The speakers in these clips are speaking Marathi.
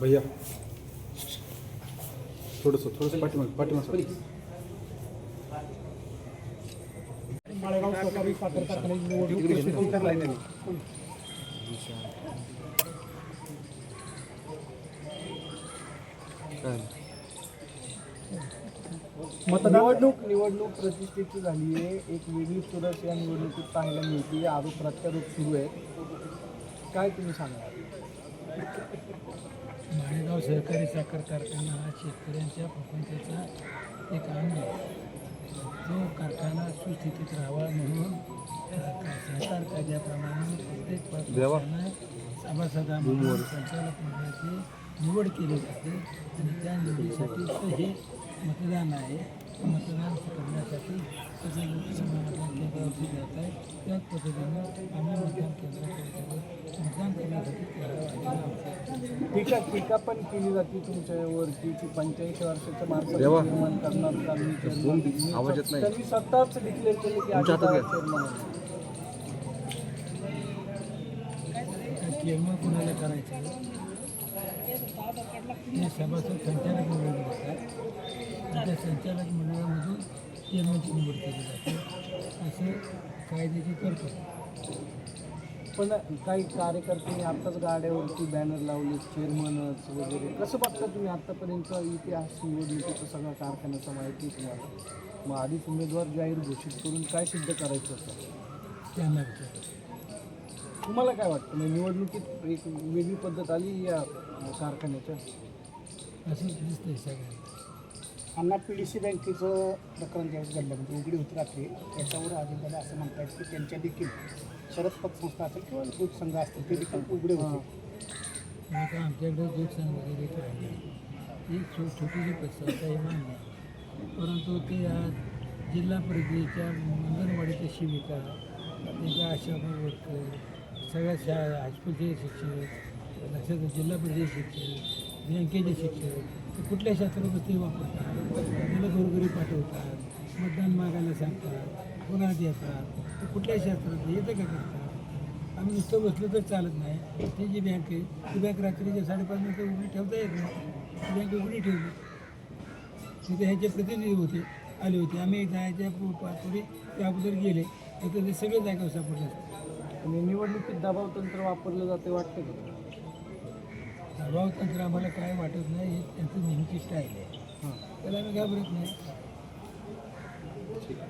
भैया। थोडस थोडस पाठीमाग पाठीमाग. माळेगाव सहकारी निवडणूक निवडणूक प्रतिष्ठेची झाली आहे. एक वेगळी चुरस या निवडणुकीत पाहायला मिळते आरोप प्रत्यारोप सुरू आहे काय तुम्ही सांगा सहकारी साखर कारखाना हा शेतकऱ्यांच्या प्रपंचाचा एक अंग आहे. तो कारखाना सुस्थितीत राहावा म्हणून सहकार कायद्याप्रमाणे प्रत्येक पक्षानं सभासदामधून संचालक मंडळाची निवड केली जाते आणि त्या निवडीसाठी हे मतदान आहे. मतदान करण्यासाठी लोक मतदान केंद्रावरती जात आहेत. त्याच पद्धतीनं आम्ही मतदान केंद्राकडे मतदान करण्यासाठी आहे. टीका टीका पण केली जाते तुमच्यावरती की पंच्याऐंशी वर्षाच्या. निर्माण करणार त्यांनी chairman दिली. आवाज येत नाही. त्यांनी स्वतःच डिक्लेअर केले की तुमच्या हातात कोणाला करायचं हे सभासद संचालक मंडळ असतात आणि त्या संचालक मंडळामधून चेअरमनची निवड केली जाते असं कायद्याची तरतूद पण काही कार्यकर्त्यांनी आत्ताच गाड्यावरती बॅनर लावले चेअरमनच वगैरे. कसं बघता तुम्ही आत्तापर्यंतचा इतिहास निवडणुकीचा सगळा कारखान्याचा माहिती तुम्हाला? मग आधीच उमेदवार जाहीर घोषित करून काय सिद्ध करायचं होतं त्यांना तुम्हाला काय वाटतं? म्हणजे निवडणुकीत एक वेगळी पद्धत आली या कारखान्याच्या? असंच दिसतंय सगळ्यांना. अण्णा पी डी सी बँकेचं प्रकरण ज्यावेळेस घडलं म्हणजे उघडी होती रात्री त्याच्यावर अजितदादा असं म्हणतात की त्यांच्या देखील शरद पतसंस्था असेल किंवा दूध संघ असतील ते देखील उघडे होते. आता आमच्याकडे दूध संघ वगैरे काही ही छो छोटीशी पक्षाचा हे मान्य आहे. परंतु ते आज जिल्हा परिषदेच्या अंगणवाडीच्या शिविका त्यांच्या आशा वर्कर सगळ्या शाळा हायस्कूलचे शिक्षक लक्षात जिल्हा परिषद शिक्षक बँकेचे शिक्षक ते कुठल्या शास्त्रावर ते वापरतात? त्याला घरोघरी पाठवतात मतदान मागायला सांगतात पुन्हा देतात ते कुठल्या शास्त्रात येतं का करतात? आम्ही नुसतं बसलो तर चालत नाही. ती जी बँक आहे ती बँक रात्रीच्या साडेपाच नंतर उघडी ठेवता येत नाही. ती बँक उघडी ठेवली. तिथे ह्याचे प्रतिनिधी होते आले होते. आम्ही जायच्या पू- त्या अगोदर गेले. तर ते सगळे जागा सापडले आणि निवडणुकीत दबाव तंत्र वापरलं जाते वाटतं का? दबाव तंत्र आम्हाला काय वाटत नाही हे त्यांचं नेहमीची स्टाईल आहे. हां. त्याला आम्ही घाबरत नाही.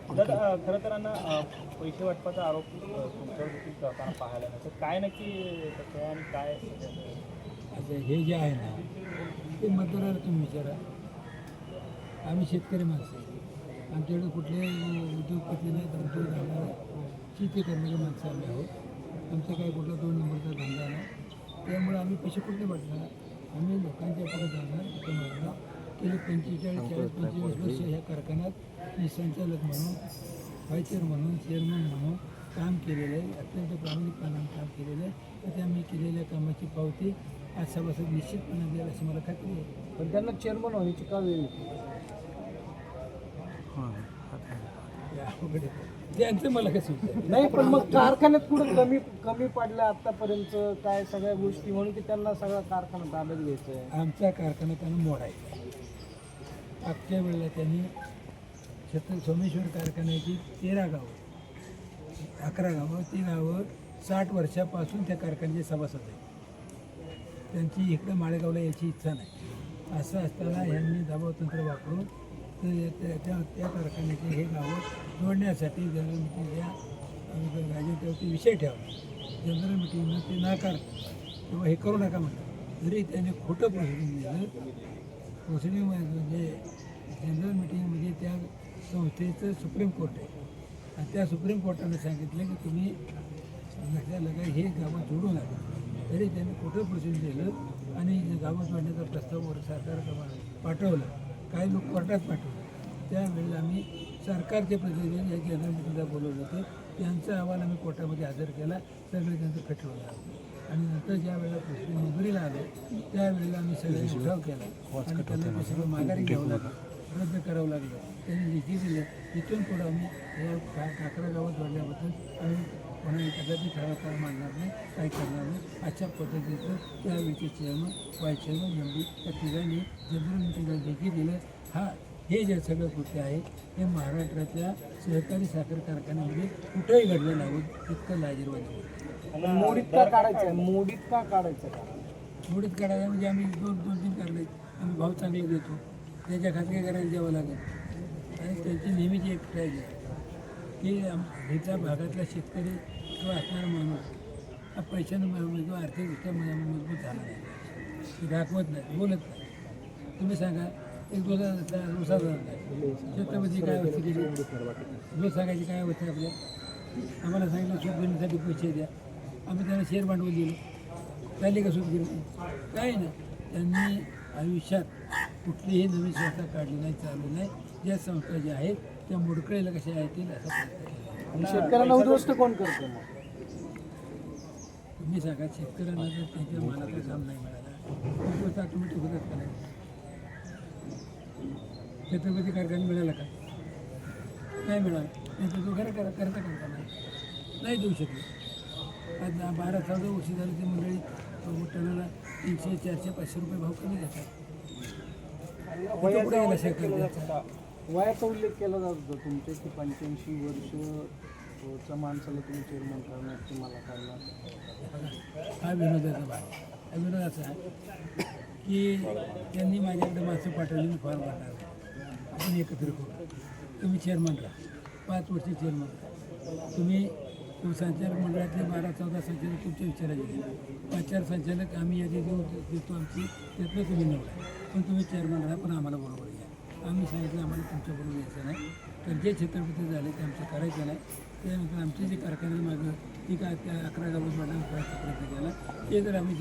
खरं तर अण्णा अ, पैसे वाटपाचा आरोप अ, तुमच्यावर देखील करताना पाहायला मिळतो. काय नक्की त्याचं आहे आणि काय आता हे जे आहे ना ते मतदाराला तुम्ही विचारा. आम्ही शेतकरी माणसं आहे. आमच्याकडे कुठले उद्योगपती नाहीत उद्योग धंदा शेती करणारी माणसं आम्ही आहोत. आमचा काय कुठला दोन नंबरचा धंदा नाही. त्यामुळे आम्ही पैसे कुठले वाटणार आम्ही लोकांच्या पुढे जाणार तिथं म्हणणार गेले पंचेचाळीस चाळीस पंचेचाळीस वर्ष ह्या कारखान्यात मी संचालक म्हणून व्हायचर म्हणून चेअरमन म्हणून काम केलेलं आहे. अत्यंत प्रामाणिकपणाने काम केलेलं आहे. तर त्या मी केलेल्या कामाची पावती आज सभासद निश्चितपणे द्याल अशी मला खात्री आहे. पण त्यांना चेअरमन होण्याची का वेळ अवघड आहे. त्यांचं मला कसं विचार नाही पण मग कारखान्यात कुठं कमी कमी पडलं आतापर्यंत? काय सगळ्या गोष्टी म्हणून की त्यांना सगळा कारखाना ताब्यात घ्यायचा? आहे आमचा कारखाना त्यांना मोडायचा मागच्या वेळेला त्यांनी छत्र सोमेश्वर कारखान्याची तेरा गावं अकरा गावं ती गावं साठ वर्षापासून त्या कारखान्याचे सभासद आहेत. त्यांची इकडं माळेगावला याची इच्छा नाही. असं असताना ह्यांनी दबावतंत्र वापरून त्या कारखान्याचे हे गावं जोडण्यासाठी जनरल मिटिंगच्या राजकीय विषय ठेवा जनरल मिटिंगनं ते नाकार किंवा हे करू नका म्हणतात जरी त्याने खोटं प्रोसिडिंग दिलं. प्रोसिडिंग म्हणजे जनरल मिटिंगमध्ये म्हणजे त्या संस्थेचं सुप्रीम कोर्ट आहे. आणि त्या सुप्रीम कोर्टाने सांगितलं की तुम्ही लक्षात लगा हे गावात जोडू नका. तरी त्यांनी खोटं प्रोसिडिंग दिलं आणि गावात जोडण्याचा प्रस्ताव सरकारकडे पाठवला. काही लोक कोर्टात पाठवले. त्यावेळेला आम्ही सरकारचे प्रतिनिधी या केंद्रामध्ये बोलवलं होते. त्यांचा अहवाल आम्ही कोर्टामध्ये हजर केला. सगळे त्यांचं खटवलं आणि नंतर ज्या वेळेला कृष्ण मुंबईला आलो त्यावेळेला आम्ही सगळ्यांनी उठाव केला. आणि त्यांना सगळं माघारी घ्यावं लागलं रद्द करावं लागलं. त्यांनी लिखी दिलं इथून पुढं आम्ही या का काकडा गावात जोडल्याबद्दल आम्ही कोणाला कदाचित ठराव मानणार नाही काही करणार नाही. अशा पद्धतीचं त्यावेळीचे चेअरमन वाईस चेअरमन एम त्या तिघांनी जनरल मिटिंगला लेखी दिलं हा हे जे सगळं कृत्य आहे हे महाराष्ट्राच्या सहकारी साखर कारखान्यामध्ये कुठंही घडलं नाही इतकं लाजीरवाद. मोडीत का काढायचं? आहे मोडीत का काढायचं? आहे? मुडीत काढायला म्हणजे आम्ही दोन दोन तीन काढले आम्ही भाव चांगले देतो. त्याच्या खात्री करायला द्यावं लागेल. आणि त्यांची नेहमीची एक ट्रायल आहे की ह्याच्या भागातला शेतकरी किंवा असणारा माणूस हा पैशानं किंवा आर्थिकदृष्ट्या मजबूत झाला नाही दाखवत नाही बोलत नाही. तुम्ही सांगा एक दोन शेतामध्ये काय अवस्था केली रोज सांगायची काय अवस्था आपल्या? आम्हाला सांगितलं सूट घेण्यासाठी पैसे द्या. आम्ही त्यांना शेअर भांडवल दिलं. झाली का सूट घेऊन काही ना त्यांनी आयुष्यात कुठलीही नवीन संस्था काढली नाही चालू नाही. ज्या संस्था ज्या आहेत त्या मोडकळीला कशा येतील असा शेतकऱ्यांना उद्ध्वस्त कोण करतो तुम्ही सांगा शेतकऱ्यांना जर त्यांच्या मालाचा काम नाही मिळाला तर तो ऑटोमॅटिक होतात का नाही? छत्रपती कारखाना मिळाला का? नाही मिळाला. नाही तर तो खरं करा करता करता नाही. नाही देऊ शकले. आज दहा- बारा चौदा वर्षी झाली ती मंडळी टनाला तीनशे चारशे पाचशे रुपये भाव कमी देतात? वयाचा उल्लेख केला जात होता तुमचे की पंच्याऐंशी वर्षच्या माणसाला तुम्ही चेअरमन करणार तुम्हाला करणार? हा विनोदाचा भाग. हा विनोद असा आहे की त्यांनी माझ्याकडे माणसं पाठवली मी फॉर्म भरणार आपण एकत्र करू. तुम्ही चेअरमन राहा. पाच वर्ष चेअरमन राहा. तुम्ही संचालक मंडळातले बारा चौदा संचालक तुमच्या विचाराचे घ्या. पाच चार संचालक आम्ही यादी देऊ देतो आमची. त्यातलं तुम्ही निवडा पण तुम्ही चेअरमन राहा पण आम्हाला बरोबर घ्या. आम्ही सांगितलं आम्हाला तुमच्याबरोबर यायचं नाही. तर जे छत्रपती झाले ते आमचं करायचं नाही. त्यानंतर आमचे जे कारखाने मागं ती काय त्या अकरा गावात वाढवण्याचा प्रयत्न केला? ते जर आम्ही